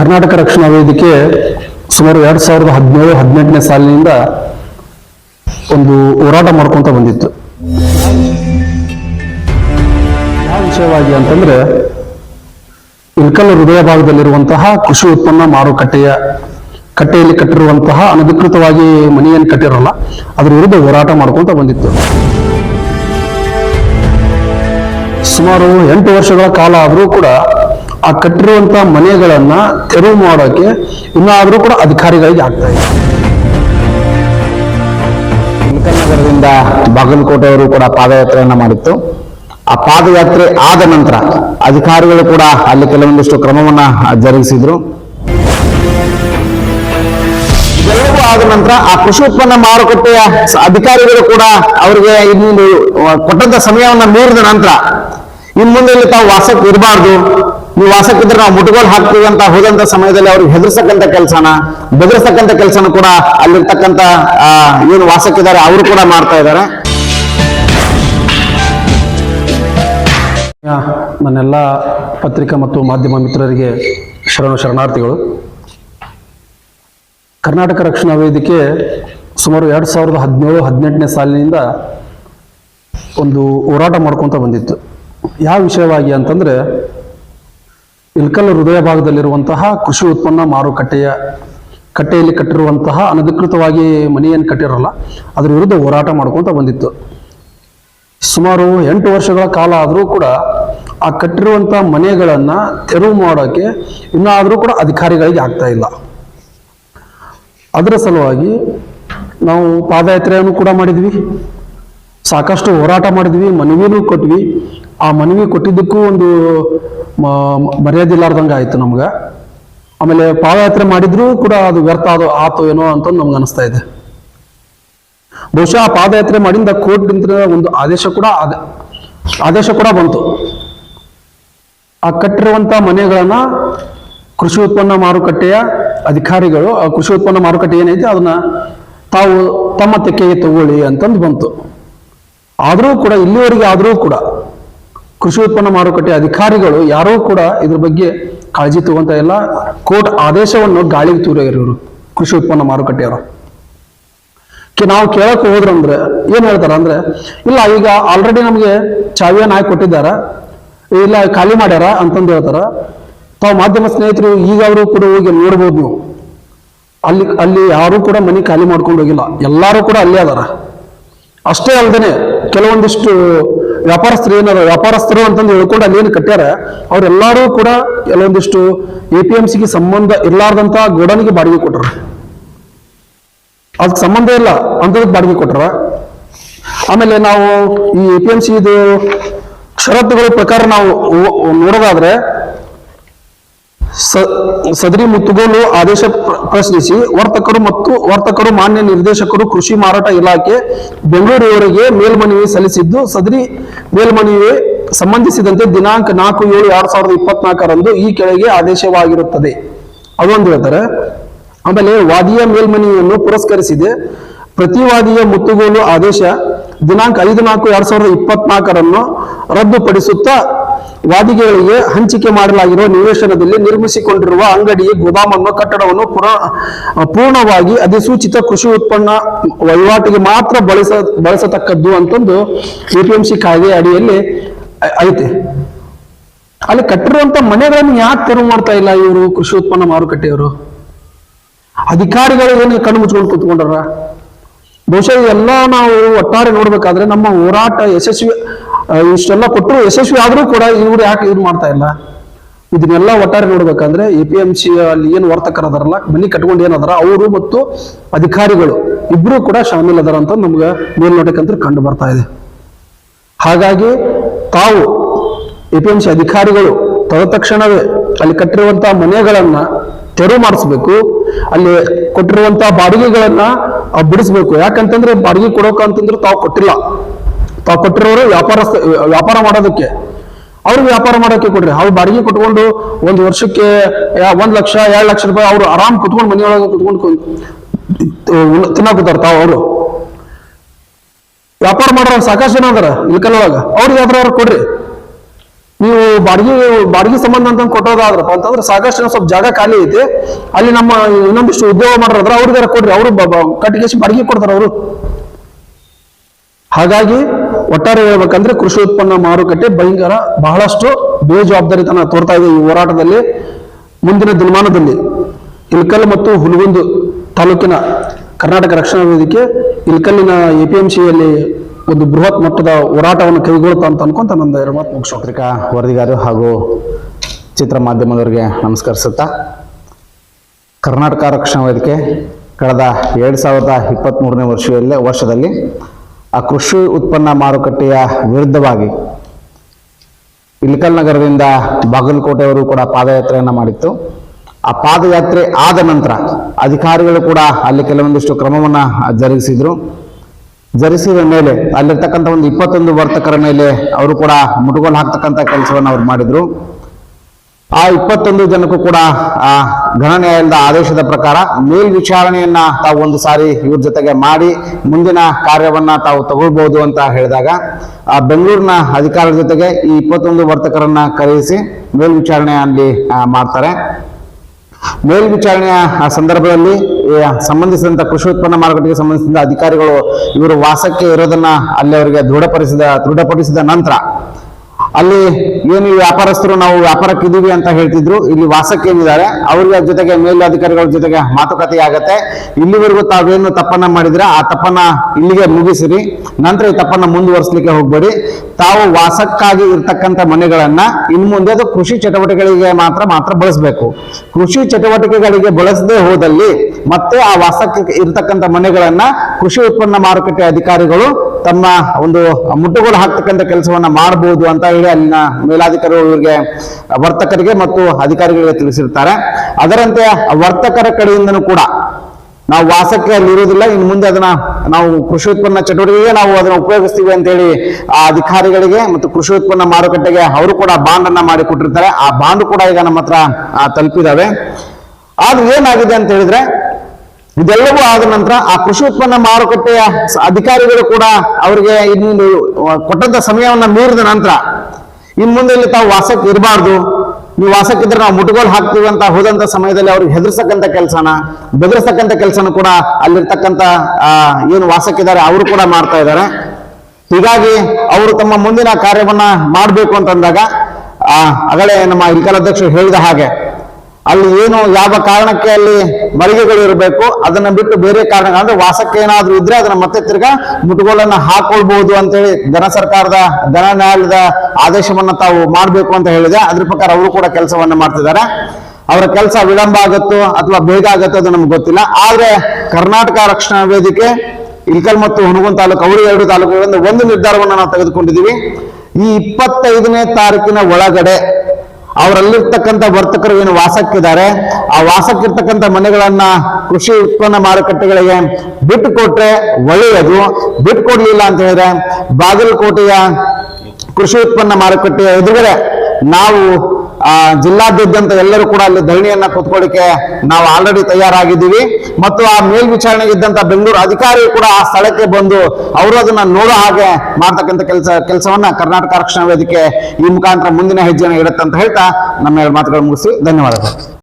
ಕರ್ನಾಟಕ ರಕ್ಷಣಾ ವೇದಿಕೆ ಸುಮಾರು ಎರಡ್ ಸಾವಿರದ ಹದಿನೇಳು, ಹದಿನೆಂಟನೇ ಸಾಲಿನಿಂದ ಒಂದು ಹೋರಾಟ ಮಾಡ್ಕೊಂತ ಬಂದಿತ್ತು. ಯಾವ ವಿಷಯವಾಗಿ ಅಂತಂದ್ರೆ ಇಲ್ಕಲ್ ಹೃದಯ ಭಾಗದಲ್ಲಿರುವಂತಹ ಕೃಷಿ ಉತ್ಪನ್ನ ಮಾರುಕಟ್ಟೆಯ ಕಟ್ಟೆಯಲ್ಲಿ ಕಟ್ಟಿರುವಂತಹ ಅನಧಿಕೃತವಾಗಿ ಮನೆಯನ್ನು ಕಟ್ಟಿರಲ್ಲ, ಅದ್ರ ವಿರುದ್ಧ ಹೋರಾಟ ಮಾಡ್ಕೊಂತ ಬಂದಿತ್ತು. ಸುಮಾರು ಎಂಟು ವರ್ಷಗಳ ಕಾಲ ಆದರೂ ಕೂಡ ಆ ಕಟ್ಟಿರುವಂತ ಮನೆಗಳನ್ನ ತೆರವು ಮಾಡೋಕೆ ಇನ್ನಾದರೂ ಕೂಡ ಅಧಿಕಾರಿಗಳಿಗೆ ಆಗ್ತಾ ಇದೆ. ನಗರದಿಂದ ಬಾಗಲಕೋಟೆಯವರು ಕೂಡ ಪಾದಯಾತ್ರೆಯನ್ನ ಮಾಡಿತ್ತು. ಆ ಪಾದಯಾತ್ರೆ ಆದ ನಂತರ ಅಧಿಕಾರಿಗಳು ಕೂಡ ಅಲ್ಲಿ ಕೆಲವೊಂದಿಷ್ಟು ಕ್ರಮವನ್ನ ಜರುಗಿಸಿದ್ರು. ಎಲ್ಲವೂ ಆದ ನಂತರ ಆ ಕೃಷಿ ಉತ್ಪನ್ನ ಮಾರುಕಟ್ಟೆಯ ಅಧಿಕಾರಿಗಳು ಕೂಡ ಅವರಿಗೆ ಇನ್ನೊಂದು ಕೊಟ್ಟಂತ ಸಮಯವನ್ನ ಮೀರಿದ ನಂತರ ಇನ್ ಮುಂದೆ ತಾವು ವಾಸಕ್ಕೆ ಇರಬಾರ್ದು. ನೀವು ವಾಸಕ್ಕಿದ್ರೆ ನಾವು ಮುಟುಗೋಲು ಹಾಕ್ತೀವಿ ಹೋದಂತ ಸಮಯದಲ್ಲಿ ಅವ್ರಿಗೆ ಹೆದರ್ಸಕ್ಕಂತ ಕೆಲಸನ ಬೆದರ್ಸಕ್ಕಂತ ಕೆಲಸನ ಕೂಡ ಅಲ್ಲಿರ್ತಕ್ಕಂತ ಆ, ಏನು ವಾಸಕ್ಕಿದ್ದಾರೆ ಅವರು ಕೂಡ ಮಾಡ್ತಾ ಇದ್ದಾರೆ. ನನ್ನೆಲ್ಲ ಪತ್ರಿಕಾ ಮತ್ತು ಮಾಧ್ಯಮ ಮಿತ್ರರಿಗೆ ಶರಣ ಶರಣಾರ್ಥಿಗಳು. ಕರ್ನಾಟಕ ರಕ್ಷಣಾ ವೇದಿಕೆ ಸುಮಾರು ಎರಡು ಸಾವಿರದ ಹದಿನೇಳು ಹದಿನೆಂಟನೇ ಸಾಲಿನಿಂದ ಒಂದು ಹೋರಾಟ ಮಾಡ್ಕೊತ ಬಂದಿತ್ತು. ಯಾವ ವಿಷಯವಾಗಿ ಅಂತಂದ್ರೆ ಇಳಕಲ್ ಹೃದಯ ಭಾಗದಲ್ಲಿರುವಂತಹ ಕೃಷಿ ಉತ್ಪನ್ನ ಮಾರುಕಟ್ಟೆಯ ಕಟ್ಟೆಯಲ್ಲಿ ಕಟ್ಟಿರುವಂತಹ ಅನಧಿಕೃತವಾಗಿ ಮನೆಯನ್ನು ಕಟ್ಟಿರಲ್ಲ, ಅದರ ವಿರುದ್ಧ ಹೋರಾಟ ಮಾಡ್ಕೊಂತ ಬಂದಿತ್ತು. ಸುಮಾರು ಎಂಟು ವರ್ಷಗಳ ಕಾಲ ಆದರೂ ಕೂಡ ಆ ಕಟ್ಟಿರುವಂತಹ ಮನೆಗಳನ್ನು ತೆರವು ಮಾಡೋಕೆ ಇನ್ನಾದರೂ ಕೂಡ ಅಧಿಕಾರಿಗಳಿಗೆ ಆಗ್ತಾ ಇಲ್ಲ. ಅದರ ಸಲುವಾಗಿ ನಾವು ಪಾದಯಾತ್ರೆಯನ್ನು ಕೂಡ ಮಾಡಿದ್ವಿ. ಸಾಕಷ್ಟು ಹೋರಾಟ ಮಾಡಿದ್ವಿ, ಮನವಿನೂ ಕೊಟ್ವಿ. ಆ ಮನವಿ ಕೊಟ್ಟಿದ್ದಕ್ಕೂ ಒಂದು ಮ- ಮರ್ಯಾದೆ ಇಲ್ಲಾರ್ದಂಗೆ ಆಯ್ತು ನಮ್ಗೆ. ಆಮೇಲೆ ಪಾದಯಾತ್ರೆ ಮಾಡಿದ್ರೂ ಕೂಡ ಅದು ವ್ಯರ್ಥ ಅದು ಆತು ಏನೋ ಅಂತ ನಮ್ಗೆ ಅನಿಸ್ತಾ ಇದೆ. ಬಹುಶಃ ಆ ಪಾದಯಾತ್ರೆ ಮಾಡಿಂದ ಕೋರ್ಟ್ನಿಂದ ಒಂದು ಆದೇಶ ಕೂಡ ಆದ- ಆದೇಶ ಕೂಡ ಬಂತು. ಆ ಕಟ್ಟಿರುವಂತ ಮನೆಗಳನ್ನ ಕೃಷಿ ಉತ್ಪನ್ನ ಮಾರುಕಟ್ಟೆಯ ಅಧಿಕಾರಿಗಳು, ಆ ಕೃಷಿ ಉತ್ಪನ್ನ ಮಾರುಕಟ್ಟೆ ಏನೈತೆ ಅದನ್ನ ತಾವು ತಮ್ಮ ತೆಕ್ಕೆಗೆ ತಗೊಳ್ಳಿ ಅಂತಂದು ಬಂತು. ಆದರೂ ಕೂಡ, ಇಲ್ಲಿವರೆಗೆ ಆದರೂ ಕೂಡ ಕೃಷಿ ಉತ್ಪನ್ನ ಮಾರುಕಟ್ಟೆ ಅಧಿಕಾರಿಗಳು ಯಾರೂ ಕೂಡ ಇದ್ರ ಬಗ್ಗೆ ಕಾಳಜಿ ತಗೊಂತ ಇಲ್ಲ. ಕೋರ್ಟ್ ಆದೇಶವನ್ನು ಗಾಳಿಗೆ ತೂರಿರು ಕೃಷಿ ಉತ್ಪನ್ನ ಮಾರುಕಟ್ಟೆಯವರು. ನಾವು ಕೇಳಕ್ ಹೋದ್ರಂದ್ರೆ ಏನ್ ಹೇಳ್ತಾರ ಅಂದ್ರೆ, ಇಲ್ಲ, ಈಗ ಆಲ್ರೆಡಿ ನಮಗೆ ಚಾವಿಯನ್ನ ಹಾಕಿ ಕೊಟ್ಟಿದ್ದಾರ, ಇಲ್ಲ, ಖಾಲಿ ಮಾಡ್ಯಾರ ಅಂತಂದು ಹೇಳ್ತಾರ. ತಾವು ಮಾಧ್ಯಮ ಸ್ನೇಹಿತರು, ಈಗ ಅವರು ಕೂಡ ಹೋಗಿ ನೋಡ್ಬೋದು ನೀವು. ಅಲ್ಲಿ ಅಲ್ಲಿ ಯಾರು ಕೂಡ ಮನೆ ಖಾಲಿ ಮಾಡ್ಕೊಂಡು ಹೋಗಿಲ್ಲ. ಎಲ್ಲಾರು ಕೂಡ ಅಲ್ಲೇ ಅದಾರ. ಅಷ್ಟೇ ಅಲ್ದೇನೆ ಕೆಲವೊಂದಿಷ್ಟು ವ್ಯಾಪಾರಸ್ಥರು ಏನಾರ ವ್ಯಾಪಾರಸ್ಥರು ಅಂತಂದು ಹೇಳ್ಕೊಂಡು ಅಲ್ಲಿ ಏನು ಕಟ್ಟ್ಯಾರ, ಅವರೆಲ್ಲರೂ ಕೂಡ ಕೆಲವೊಂದಿಷ್ಟು ಎ ಪಿ ಎಂ ಸಿಗೆ ಸಂಬಂಧ ಇರ್ಲಾರ್ದಂತ ಗೋಡನಿಗೆ ಬಾಡಿಗೆ ಕೊಟ್ರ. ಅದಕ್ಕೆ ಸಂಬಂಧ ಇಲ್ಲ, ಅಂತದಕ್ಕೆ ಬಾಡಿಗೆ ಕೊಟ್ರ. ಆಮೇಲೆ ನಾವು ಈ ಎ ಪಿ ಎಂ ಸಿ ಇದು ಷರತ್ತುಗಳ ಪ್ರಕಾರ ನಾವು ನೋಡೋದಾದ್ರೆ ಸದರಿ ಮುತ್ತುಗೋಲು ಆದೇಶ ಪ್ರ- ಪ್ರಶ್ನಿಸಿ, ವರ್ತಕರು ಮತ್ತು ವರ್ತಕರು ಮಾನ್ಯ ನಿರ್ದೇಶಕರು ಕೃಷಿ ಮಾರಾಟ ಇಲಾಖೆ ಬೆಂಗಳೂರಿವರೆಗೆ ಮೇಲ್ಮನವಿ ಸಲ್ಲಿಸಿದ್ದು, ಸದರಿ ಮೇಲ್ಮನವಿ ಸಂಬಂಧಿಸಿದಂತೆ ದಿನಾಂಕ ನಾಲ್ಕು ಏಳು ಎರಡ್ ಸಾವಿರದ ಇಪ್ಪತ್ನಾಲ್ಕರಂದು ಈ ಕೆಳಗೆ ಆದೇಶವಾಗಿರುತ್ತದೆ. ಅದೊಂದು ಹೇಳ್ತಾರೆ. ಆಮೇಲೆ ವಾದಿಯ ಮೇಲ್ಮನವಿಯನ್ನು ಪುರಸ್ಕರಿಸಿದೆ. ಪ್ರತಿವಾದಿಯ ಮುತ್ತುಗೋಲು ಆದೇಶ ದಿನಾಂಕ ಐದು ನಾಲ್ಕು ಎರಡ್ ಸಾವಿರದ ಇಪ್ಪತ್ನಾಲ್ಕರನ್ನು ರದ್ದುಪಡಿಸುತ್ತಾ ವಾದಿಗಳಿಗೆ ಹಂಚಿಕೆ ಮಾಡಲಾಗಿರುವ ನಿವೇಶನದಲ್ಲಿ ನಿರ್ಮಿಸಿಕೊಂಡಿರುವ ಅಂಗಡಿ ಗೋದಾಮನ್ನು ಕಟ್ಟಡವನ್ನು ಪುರ, ಪೂರ್ಣವಾಗಿ ಅಧಿಸೂಚಿತ ಕೃಷಿ ಉತ್ಪನ್ನ ವಹಿವಾಟಿಗೆ ಮಾತ್ರ ಬಳಸ, ಬಳಸತಕ್ಕದ್ದು ಅಂತಂದು ಎಪಿಎಂಸಿ ಕಾಯ್ದೆ ಅಡಿಯಲ್ಲಿ ಐತೆ. ಅಲ್ಲಿ ಕಟ್ಟಿರುವಂತ ಮನೆಗಳನ್ನು ಯಾಕೆ ತೆರವು ಮಾಡ್ತಾ ಇಲ್ಲ ಇವರು ಕೃಷಿ ಉತ್ಪನ್ನ ಮಾರುಕಟ್ಟೆಯವರು? ಅಧಿಕಾರಿಗಳು ಏನು ಕಣ್ಣು ಮುಚ್ಕೊಂಡು ಕೂತ್ಕೊಂಡಾರ ಬಹುಶಃ ಎಲ್ಲ ನಾವು ಒಟ್ಟಾರೆ ನೋಡ್ಬೇಕಾದ್ರೆ ನಮ್ಮ ಹೋರಾಟ ಯಶಸ್ವಿ ಇಷ್ಟೆಲ್ಲ ಕೊಟ್ಟರು ಯಶಸ್ವಿ ಆದರೂ ಕೂಡ ಇವ್ರು ಯಾಕೆ ಇದು ಮಾಡ್ತಾ ಇಲ್ಲ? ಇದನ್ನೆಲ್ಲ ಒಟ್ಟಾರೆ ನೋಡ್ಬೇಕಂದ್ರೆ ಎ ಪಿ ಎಂ ಸಿ ಅಲ್ಲಿ ಏನು ವರ್ತಕರು ಅದಾರಲ್ಲ ಮನಿ ಕಟ್ಕೊಂಡು ಏನದಾರ, ಅವರು ಮತ್ತು ಅಧಿಕಾರಿಗಳು ಇಬ್ರು ಕೂಡ ಶಾಮೀಲ್ ಅದಾರ ಅಂತ ನಮ್ಗೆ ಮೇಲ್ನೋಟಕ್ಕಂತ ಕಂಡು ಬರ್ತಾ ಇದೆ. ಹಾಗಾಗಿ ತಾವು ಎ ಪಿ ಎಂ ಸಿ ಅಧಿಕಾರಿಗಳು ತಕ್ಷಣವೇ ಅಲ್ಲಿ ಕಟ್ಟಿರುವಂತಹ ಮನೆಗಳನ್ನ ತೆರವು ಮಾಡಿಸ್ಬೇಕು, ಅಲ್ಲಿ ಕೊಟ್ಟಿರುವಂತಹ ಬಾಡಿಗೆಗಳನ್ನ ಬಿಡಿಸ್ಬೇಕು. ಯಾಕಂತಂದ್ರೆ ಬಾಡಿಗೆ ಕೊಡೋಕಂತಂದ್ರೆ ತಾವು ಕೊಟ್ಟಿಲ್ಲ. ಕೊಟ್ಟಿರೋರು ವ್ಯಾಪಾರ ವ್ಯಾಪಾರ ಮಾಡೋದಕ್ಕೆ. ಅವ್ರಿಗೆ ವ್ಯಾಪಾರ ಮಾಡೋಕೆ ಕೊಡ್ರಿ. ಅವ್ರು ಬಾಡಿಗೆ ಕೊಟ್ಕೊಂಡು ಒಂದು ವರ್ಷಕ್ಕೆ ಒಂದ್ ಲಕ್ಷ, ಎರಡ್ ಲಕ್ಷ ರೂಪಾಯಿ ಅವ್ರು ಆರಾಮ್ ಕುತ್ಕೊಂಡು ಮನೆಯೊಳಗೆ ಕುತ್ಕೊಂಡು ತಿನ್ನಾಕುತ್ತಾರ ತಾವು ಅವರು. ವ್ಯಾಪಾರ ಮಾಡೋರು ಸಾಕಷ್ಟು ಜನ ಅದಾರ ಇಲ್ಕಲ್ ಒಳಗ ಅವ್ರಿಗೆ ಅವ್ರು ಕೊಡ್ರಿ. ನೀವು ಬಾಡಿಗೆ ಬಾಡಿಗೆ ಸಂಬಂಧ ಅಂತ ಕೊಟ್ಟೋದಾದ್ರಪ್ಪ ಅಂತಂದ್ರೆ ಸಾಕಷ್ಟು ಸ್ವಲ್ಪ ಜಾಗ ಖಾಲಿ ಐತಿ. ಅಲ್ಲಿ ನಮ್ಮ ಇನ್ನೊಂದಿಷ್ಟು ಉದ್ಯೋಗ ಮಾಡೋದ್ರ ಅವ್ರಿಗಾರ ಕೊಡ್ರಿ. ಅವರು ಕಟ್ಟಿಗೆ ಬಾಡಿಗೆ ಕೊಡ್ತಾರ ಅವರು. ಹಾಗಾಗಿ ಒಟ್ಟಾರೆ ಹೇಳ್ಬೇಕಂದ್ರೆ ಕೃಷಿ ಉತ್ಪನ್ನ ಮಾರುಕಟ್ಟೆ ಭಯಂಕರ ಬಹಳಷ್ಟು ಬೇಜವಾಬ್ದಾರಿತನ ತೋರ್ತಾ ಇದೆ ಈ ಹೋರಾಟದಲ್ಲಿ. ಮುಂದಿನ ದಿನಮಾನದಲ್ಲಿ ಇಲ್ಕಲ್ ಮತ್ತು ಹುಲಗುಂದು ತಾಲೂಕಿನ ಕರ್ನಾಟಕ ರಕ್ಷಣಾ ವೇದಿಕೆ ಇಲ್ಕಲ್ಲಿನ ಎಪಿಎಂಸಿಯಲ್ಲಿ ಒಂದು ಬೃಹತ್ ಮಟ್ಟದ ಹೋರಾಟವನ್ನು ಕೈಗೊಳ್ತಾ ಅಂತ ಅನ್ಕೊಂತ ನಂದು ಎರಡು ಮಾತು ವರದಿಗಾರರು ಹಾಗೂ ಚಿತ್ರ ಮಾಧ್ಯಮದವರಿಗೆ ನಮಸ್ಕರಿಸುತ್ತಾ ಕರ್ನಾಟಕ ರಕ್ಷಣಾ ವೇದಿಕೆ ಕಳೆದ ಎರಡು ಸಾವಿರದ ಇಪ್ಪತ್ತ್ಮೂರನೇ ವರ್ಷದಲ್ಲೇ ವರ್ಷದಲ್ಲಿ ಆ ಕೃಷಿ ಉತ್ಪನ್ನ ಮಾರುಕಟ್ಟೆಯ ವಿರುದ್ಧವಾಗಿ ಇಲ್ಕಲ್ ನಗರದಿಂದ ಬಾಗಲಕೋಟೆಯವರು ಕೂಡ ಪಾದಯಾತ್ರೆಯನ್ನು ಮಾಡಿತ್ತು. ಆ ಪಾದಯಾತ್ರೆ ಆದ ನಂತರ ಅಧಿಕಾರಿಗಳು ಕೂಡ ಅಲ್ಲಿ ಕೆಲವೊಂದಿಷ್ಟು ಕ್ರಮವನ್ನು ಜರುಗಿಸಿದರು. ಜರಿಸಿದ ಮೇಲೆ ಅಲ್ಲಿರ್ತಕ್ಕಂಥ ಒಂದು ಇಪ್ಪತ್ತೊಂದು ವರ್ತಕರ ಮೇಲೆ ಅವರು ಕೂಡ ಮುಟುಗೋಲು ಹಾಕ್ತಕ್ಕಂಥ ಕೆಲಸವನ್ನು ಅವ್ರು ಮಾಡಿದ್ರು. ಆ ಇಪ್ಪತ್ತೊಂದು ಜನಕ್ಕೂ ಕೂಡ ಆ ಘನ ನ್ಯಾಯಾಲಯದ ಆದೇಶದ ಪ್ರಕಾರ ಮೇಲ್ವಿಚಾರಣೆಯನ್ನ ತಾವು ಒಂದು ಸಾರಿ ಇವ್ರ ಜೊತೆಗೆ ಮಾಡಿ ಮುಂದಿನ ಕಾರ್ಯವನ್ನ ತಾವು ತಗೊಳ್ಬಹುದು ಅಂತ ಹೇಳಿದಾಗ, ಆ ಬೆಂಗಳೂರಿನ ಅಧಿಕಾರಿಗಳ ಜೊತೆಗೆ ಈ ಇಪ್ಪತ್ತೊಂದು ವರ್ತಕರನ್ನ ಕರೆಯಿಸಿ ಮೇಲ್ವಿಚಾರಣೆ ಅಲ್ಲಿ ಮಾಡ್ತಾರೆ. ಮೇಲ್ವಿಚಾರಣೆಯ ಸಂದರ್ಭದಲ್ಲಿ ಸಂಬಂಧಿಸಿದಂತ ಕೃಷಿ ಉತ್ಪನ್ನ ಮಾರುಕಟ್ಟೆಗೆ ಸಂಬಂಧಿಸಿದ ಅಧಿಕಾರಿಗಳು ಇವರು ವಾಸಕ್ಕೆ ಇರೋದನ್ನ ಅಲ್ಲಿ ಅವರಿಗೆ ದೃಢಪಡಿಸಿದ ದೃಢಪಡಿಸಿದ ನಂತರ ಅಲ್ಲಿ ಏನು ವ್ಯಾಪಾರಸ್ಥರು ನಾವು ವ್ಯಾಪಾರಕ್ಕೆ ಇದೀವಿ ಅಂತ ಹೇಳ್ತಿದ್ರು. ಇಲ್ಲಿ ವಾಸಕ್ಕೆ ಏನಿದ್ದಾರೆ? ಅವ್ರಿಗೆ ಜೊತೆಗೆ ಮೇಲಧಿಕಾರಿಗಳ ಜೊತೆಗೆ ಮಾತುಕತೆ ಆಗತ್ತೆ. ಇಲ್ಲಿವರೆಗೂ ತಾವೇನು ತಪ್ಪನ್ನ ಮಾಡಿದ್ರೆ? ಆ ತಪ್ಪನ್ನ ಇಲ್ಲಿಗೆ ಮುಗಿಸಿರಿ. ನಂತರ ಈ ತಪ್ಪನ್ನ ಮುಂದುವರಿಸಲಿಕ್ಕೆ ಹೋಗ್ಬೇಡಿ. ತಾವು ವಾಸಕ್ಕಾಗಿ ಇರ್ತಕ್ಕಂಥ ಮನೆಗಳನ್ನ ಇನ್ನು ಮುಂದೆ ಅದು ಕೃಷಿ ಚಟುವಟಿಕೆಗಳಿಗೆ ಮಾತ್ರ ಮಾತ್ರ ಬಳಸಬೇಕು. ಕೃಷಿ ಚಟುವಟಿಕೆಗಳಿಗೆ ಬಳಸದೆ ಹೋದಲ್ಲಿ ಮತ್ತೆ ಆ ವಾಸಕ್ಕೆ ಇರ್ತಕ್ಕಂಥ ಮನೆಗಳನ್ನ ಕೃಷಿ ಉತ್ಪನ್ನ ಮಾರುಕಟ್ಟೆ ಅಧಿಕಾರಿಗಳು ತಮ್ಮ ಒಂದು ಮುಟ್ಟುಗೋಲು ಹಾಕ್ತಕ್ಕಂಥ ಕೆಲಸವನ್ನ ಮಾಡಬಹುದು ಅಂತ ಹೇಳಿ ಅಲ್ಲಿನ ಮೇಲಾಧಿಕಾರಿಗಳಿಗೆ ವರ್ತಕರಿಗೆ ಮತ್ತು ಅಧಿಕಾರಿಗಳಿಗೆ ತಿಳಿಸಿರ್ತಾರೆ. ಅದರಂತೆ ವರ್ತಕರ ಕಡೆಯಿಂದನೂ ಕೂಡ ನಾವು ವಾಸಕ್ಕೆ ಅಲ್ಲಿ ಇರುವುದಿಲ್ಲ. ಇನ್ನು ಮುಂದೆ ಅದನ್ನ ನಾವು ಕೃಷಿ ಉತ್ಪನ್ನ ಚಟುವಟಿಕೆಗೆ ನಾವು ಅದನ್ನ ಉಪಯೋಗಿಸ್ತೀವಿ ಅಂತ ಹೇಳಿ ಆ ಅಧಿಕಾರಿಗಳಿಗೆ ಮತ್ತು ಕೃಷಿ ಉತ್ಪನ್ನ ಮಾರುಕಟ್ಟೆಗೆ ಅವರು ಕೂಡ ಬಾಂಡ್ ಅನ್ನ ಮಾಡಿ ಕೊಟ್ಟಿರ್ತಾರೆ. ಆ ಬಾಂಡ್ ಕೂಡ ಈಗ ನಮ್ಮ ಹತ್ರ ತಲುಪಿದಾವೆ. ಆದ್ರೆ ಏನಾಗಿದೆ ಅಂತ ಹೇಳಿದ್ರೆ ಇದೆಲ್ಲವೂ ಆದ ನಂತರ ಆ ಕೃಷಿ ಉತ್ಪನ್ನ ಮಾರುಕಟ್ಟೆಯ ಅಧಿಕಾರಿಗಳು ಕೂಡ ಅವರಿಗೆ ಇನ್ನೊಂದು ಕೊಟ್ಟಂತ ಸಮಯವನ್ನ ಮೀರಿದ ನಂತರ, ಇನ್ ಮುಂದೆ ಇಲ್ಲಿ ತಾವು ವಾಸಕ್ಕೆ ಇರಬಾರ್ದು. ನೀವು ವಾಸಕ್ಕಿದ್ರೆ ನಾವು ಮುಟುಗೋಲು ಹಾಕ್ತೀವಿ ಅಂತ ಹೋದಂತ ಸಮಯದಲ್ಲಿ ಅವ್ರಿಗೆ ಹೆದರ್ಸಕ್ಕಂತ ಕೆಲಸನ, ಬೆದರ್ಸಕ್ಕಂತ ಕೆಲಸನ ಕೂಡ ಅಲ್ಲಿರ್ತಕ್ಕಂಥ ಏನು ವಾಸಕ್ಕಿದ್ದಾರೆ ಅವರು ಕೂಡ ಮಾಡ್ತಾ ಇದ್ದಾರೆ. ಹೀಗಾಗಿ ಅವರು ತಮ್ಮ ಮುಂದಿನ ಕಾರ್ಯವನ್ನ ಮಾಡಬೇಕು ಅಂತಂದಾಗ ಅಗಳೇ ನಮ್ಮ ಇಲ್ಕಲ್ ಅಧ್ಯಕ್ಷರು ಹೇಳಿದ ಹಾಗೆ ಅಲ್ಲಿ ಏನು ಯಾವ ಕಾರಣಕ್ಕೆ ಅಲ್ಲಿ ಮಳಿಗೆಗಳು ಇರಬೇಕು, ಅದನ್ನ ಬಿಟ್ಟು ಬೇರೆ ಕಾರಣ ಅಂದ್ರೆ ವಾಸಕ್ಕೆ ಏನಾದ್ರೂ ಇದ್ರೆ ಅದನ್ನ ಮತ್ತೆ ತಿರ್ಗಾ ಮುಟುಗೋಲನ್ನ ಹಾಕೊಳ್ಬಹುದು ಅಂತೇಳಿ ಧನ ಸರ್ಕಾರದ ಧನ ನ್ಯಾಯಾಲಯದ ಆದೇಶವನ್ನ ತಾವು ಮಾಡಬೇಕು ಅಂತ ಹೇಳಿದೆ. ಅದ್ರ ಪ್ರಕಾರ ಅವರು ಕೂಡ ಕೆಲಸವನ್ನ ಮಾಡ್ತಿದ್ದಾರೆ. ಅವರ ಕೆಲಸ ವಿಳಂಬ ಆಗುತ್ತೋ ಅಥವಾ ಬೇಗ ಆಗುತ್ತೋ ಅದು ನಮ್ಗೆ ಗೊತ್ತಿಲ್ಲ. ಆದ್ರೆ ಕರ್ನಾಟಕ ರಕ್ಷಣಾ ವೇದಿಕೆ, ಇಲ್ಕಲ್ ಮತ್ತು ಹುಣಗುನ್ ತಾಲೂಕು ಅವರು ಎರಡು ತಾಲೂಕುಗಳಿಂದ ಒಂದು ನಿರ್ಧಾರವನ್ನು ನಾವು ತೆಗೆದುಕೊಂಡಿದ್ದೀವಿ. ಈ ಇಪ್ಪತ್ತೈದನೇ ತಾರೀಕಿನ ಒಳಗಡೆ ಅವರಲ್ಲಿರ್ತಕ್ಕಂಥ ವರ್ತಕರು ಏನು ವಾಸಕ್ಕಿದ್ದಾರೆ, ಆ ವಾಸಕ್ಕಿರ್ತಕ್ಕಂಥ ಮನೆಗಳನ್ನ ಕೃಷಿ ಉತ್ಪನ್ನ ಮಾರುಕಟ್ಟೆಗಳಿಗೆ ಬಿಟ್ಟು ಕೊಟ್ರೆ ಒಳ್ಳೆಯದು. ಬಿಟ್ಟು ಕೊಡ್ಲಿಲ್ಲ ಅಂತ ಹೇಳಿದ್ರೆ ಬಾಗಲಕೋಟೆಯ ಕೃಷಿ ಉತ್ಪನ್ನ ಮಾರುಕಟ್ಟೆಯ ಎದುರುಗಡೆ ನಾವು ಜಿಲ್ಲಾದ್ಯಂತ ಎಲ್ಲರೂ ಕೂಡ ಅಲ್ಲಿ ಧರಣಿಯನ್ನ ಕೂತ್ಕೊಳ್ಳಿಕ್ಕೆ ನಾವು ಆಲ್ರೆಡಿ ತಯಾರಾಗಿದ್ದೀವಿ. ಮತ್ತು ಆ ಮೇಲ್ವಿಚಾರಣೆಗೆ ಇದ್ದಂತ ಬೆಂಗಳೂರು ಅಧಿಕಾರಿ ಕೂಡ ಆ ಸ್ಥಳಕ್ಕೆ ಬಂದು ಅವರು ಅದನ್ನ ನೋಡೋ ಹಾಗೆ ಮಾಡ್ತಕ್ಕಂಥ ಕೆಲಸ, ಕೆಲಸವನ್ನ ಕರ್ನಾಟಕ ರಕ್ಷಣಾ ವೇದಿಕೆ ಈ ಮುಖಾಂತರ ಮುಂದಿನ ಹೆಜ್ಜೆಯನ್ನು ಇಡುತ್ತೆ ಅಂತ ಹೇಳ್ತಾ ನಮ್ಮ ಎರಡು ಮಾತುಗಳು ಮುಗಿಸಿ, ಧನ್ಯವಾದಗಳು.